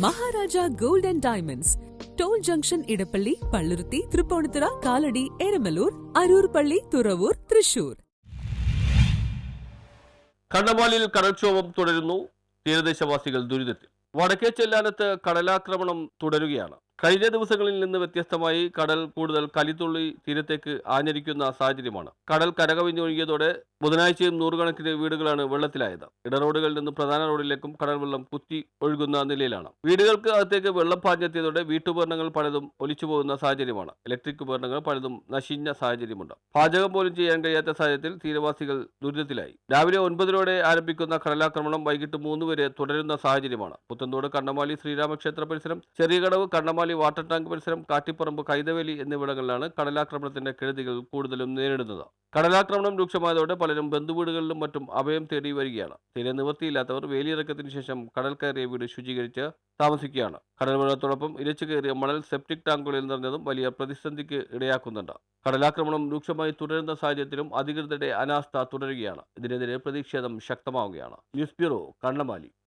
Maharaja gold and diamonds. Toll junction Edappally Palluruthy Tripunithura Kalady Eramalloor Aroor പള്ളി തുറവൂർ തൃശൂർ. കണ്ണമാലിൽ കടൽക്ഷോഭം തുടരുന്നു. തീരദേശവാസികൾ ദുരിതത്തിൽ. വടക്കേ ചെല്ലാനത്ത് കടലാക്രമണം തുടരുകയാണ്. കഴിഞ്ഞ ദിവസങ്ങളിൽ നിന്ന് വ്യത്യസ്തമായി കടൽ കൂടുതൽ കലിത്തുള്ളി തീരത്തേക്ക് ആഞ്ഞരിക്കുന്ന സാഹചര്യമാണ്. കടൽ കരകവിഞ്ഞൊഴുകിയതോടെ ബുധനാഴ്ചയും നൂറുകണക്കിന് വീടുകളാണ് വെള്ളത്തിലായത്. ഇടറോഡുകളിൽ നിന്ന് പ്രധാന റോഡിലേക്കും കടൽ വെള്ളം കുത്തി ഒഴുകുന്ന നിലയിലാണ്. വീടുകൾക്ക് അകത്തേക്ക് വെള്ളം പാഞ്ഞെത്തിയതോടെ വീട്ടുപകരണങ്ങൾ പലതും ഒലിച്ചു പോകുന്ന സാഹചര്യമാണ്. ഇലക്ട്രിക് ഉപകരണങ്ങൾ പലതും നശിഞ്ഞ സാഹചര്യമുണ്ട്. പാചകം പോലും ചെയ്യാൻ കഴിയാത്ത സാഹചര്യത്തിൽ തീരവാസികൾ ദുരിതത്തിലായി. രാവിലെ ഒൻപതിനോടെ ആരംഭിക്കുന്ന കടലാക്രമണം വൈകിട്ട് മൂന്ന് വരെ തുടരുന്ന സാഹചര്യമാണ്. പുത്തന്തോട് കണ്ണമാലി ശ്രീരാമക്ഷേത്ര പരിസരം ചെറിയ കടവ് കണ്ണമാലി വാട്ടർ ടാങ്ക് പരിസരം കാട്ടിപ്പറമ്പ് കൈതവേലി എന്നിവിടങ്ങളിലാണ് കടലാക്രമണത്തിന്റെ കെടുതികൾ കൂടുതലും നേരിടുന്നത്. കടലാക്രമണം രൂക്ഷമായതോടെ പലരും ബന്ധുവീടുകളിലും മറ്റും അഭയം തേടി വരികയാണ്. തീരെ നിവൃത്തിയില്ലാത്തവർ വേലിയിറക്കത്തിന് ശേഷം കടൽ കയറിയ വീട് ശുചീകരിച്ച് താമസിക്കുകയാണ്. കടൽ വെള്ളത്തോടൊപ്പം ഇരച്ചു കയറിയ മണൽ സെപ്റ്റിക് ടാങ്കുകളിൽ നിറഞ്ഞതും വലിയ പ്രതിസന്ധിക്ക് ഇടയാക്കുന്നുണ്ട്. കടലാക്രമണം രൂക്ഷമായി തുടരുന്ന സാഹചര്യത്തിലും അധികൃതരുടെ അനാസ്ഥ തുടരുകയാണ്. ഇതിനെതിരെ പ്രതിഷേധം ശക്തമാവുകയാണ്. News bureau Kannamaly.